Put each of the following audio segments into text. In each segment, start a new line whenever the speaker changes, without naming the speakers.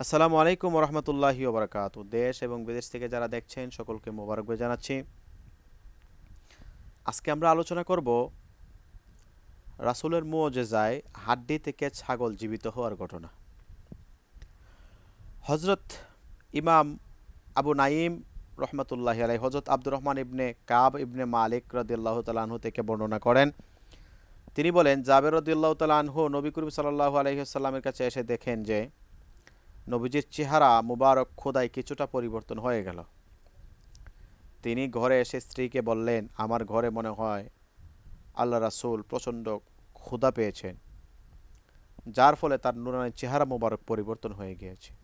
আসসালামু আলাইকুম রহমতুল্লাহি ওবরাকাত। দেশ এবং বিদেশ থেকে যারা দেখছেন, সকলকে মোবারকবাদ জানাচ্ছি। আজকে আমরা আলোচনা করব রাসূলের মুওজেজায় হাড্ডি থেকে ছাগল জীবিত হওয়ার ঘটনা। হজরত ইমাম আবু নাইম রহমতুল্লাহ আলাই হজরত আব্দুর রহমান ইবনে কাব ইবনে মালিক রদিল্লাহ তালাহু থেকে বর্ণনা করেন। তিনি বলেন, জাবের রদিল্লাহ তালাহু নবী করিম সাল্লাহ আলহিহাল্লামের কাছে এসে দেখেন যে নবীজির চেহারা মুবারক খোদায় কিছুটা পরিবর্তন হয়ে গেল। তিনি ঘরে এসে স্ত্রীকে বললেন, আমার ঘরে মনে হয় আল্লাহ রাসুল প্রচণ্ড ক্ষুধা পেয়েছেন, যার ফলে তার নুরানের চেহারা মুবারক পরিবর্তন হয়ে গিয়েছে।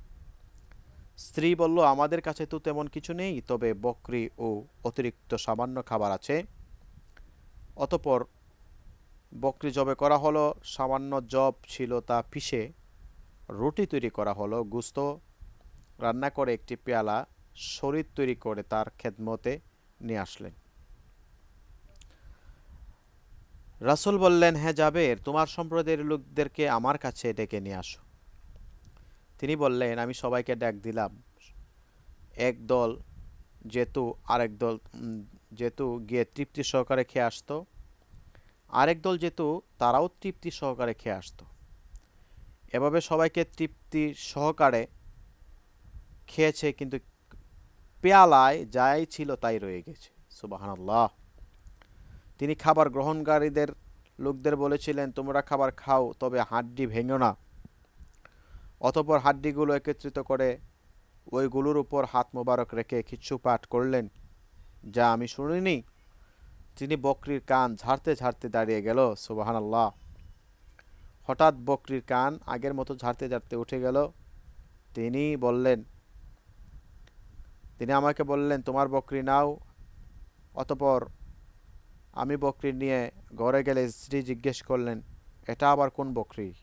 স্ত্রী বলল, আমাদের কাছে তো তেমন কিছু নেই, তবে বকরি ও অতিরিক্ত সামান্য খাবার আছে। অতপর বকরি জবে করা হলো, সামান্য জব ছিল তা পিষে রুটি তৈরি করা হলো, গুস্ত, রান্না করে একটি পেয়ালা শরীর তৈরি করে তার খেদমতে নিয়ে আসলেন। রাসুল বললেন হ্যাঁ যাবের তোমার সম্প্রদায়ের লোকদেরকে আমার কাছে ডেকে নিয়ে আসো। তিনি বললেন, আমি সবাইকে ডাক দিলাম। এক দল যেহেতু, আরেক দল যেহেতু গিয়ে তৃপ্তি সহকারে খেয়ে আসতো, আরেক দল যেহেতু, তারাও তৃপ্তি সহকারে খেয়ে আসতো। এভাবে সবাইকে তৃপ্তি সহকারে খেয়েছে, কিন্তু পেয়ালায় যাই ছিল তাই রয়ে গেছে। সুবাহানাল্লাহ। তিনি খাবার গ্রহণকারীদের, লোকদের বলেছিলেন, তোমরা খাবার খাও, তবে হাড্ডি ভেঙো না। অতপর হাড্ডিগুলো একত্রিত করে ওইগুলোর উপর হাত মোবারক রেখে কিছু পাঠ করলেন, যা আমি শুনিনি। তিনি বকরির কান ঝাড়তে ঝাড়তে দাঁড়িয়ে গেল। সুবাহানাল্লাহ। হঠাৎ বকরির কান আগের মতো ঝাড়তে ঝাড়তে উঠে গেল। তিনি বললেন, তিনি আমাকে বললেন, তোমার বকরি নাও। অতপর আমি বকরি নিয়ে ঘরে গেলে স্ত্রী জিজ্ঞেস করলেন, এটা আবার কোন বকরি?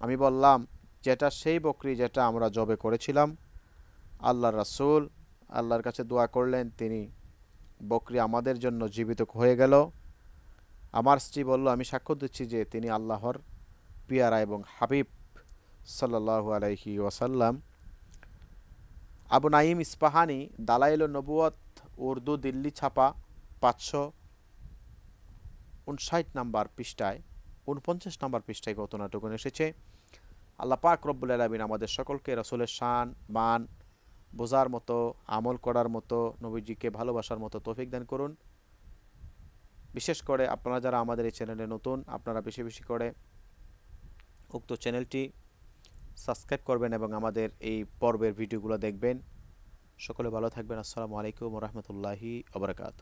আমি বললাম, যেটা সেই বকরি যেটা আমরা জবে করেছিলাম। আল্লাহ রাসুল আল্লাহর কাছে দোয়া করলেন, তিনি, বকরি আমাদের জন্য জীবিত হয়ে গেল। আমার স্ত্রী বলল, আমি সাক্ষ্য দিচ্ছি যে তিনি আল্লাহর পিয়ারা এবং হাবিব সাল্লাহু আলাইহি ওয়াসাল্লাম। আবু নাইম ইস্পাহানি, দালাইল নবুয়ত উর্দু, দিল্লি ছাপা পাঁচশো উনষাট নাম্বার পৃষ্ঠায়, উনপঞ্চাশ নাম্বার পৃষ্ঠায় ঘটনাটুকুন এসেছে? আল্লাহ পাক রব্বুল আলমিন আমাদের সকলকে রসুলের শান, মান, বোঝার মতো, আমল করার মতো, নবীজিকে ভালোবাসার মতো তৌফিক দান করুন। বিশেষ করে আপনারা যারা আমাদের এই চ্যানেলে নতুন, আপনারা বেশি বেশি করে উক্ত চ্যানেলটি সাবস্ক্রাইব করবেন এবং আমাদের এই পর্বের ভিডিওগুলো দেখবেন। সকলে ভালো থাকবেন। আসসালামু আলাইকুম রহমতুল্লাহি আবরকাত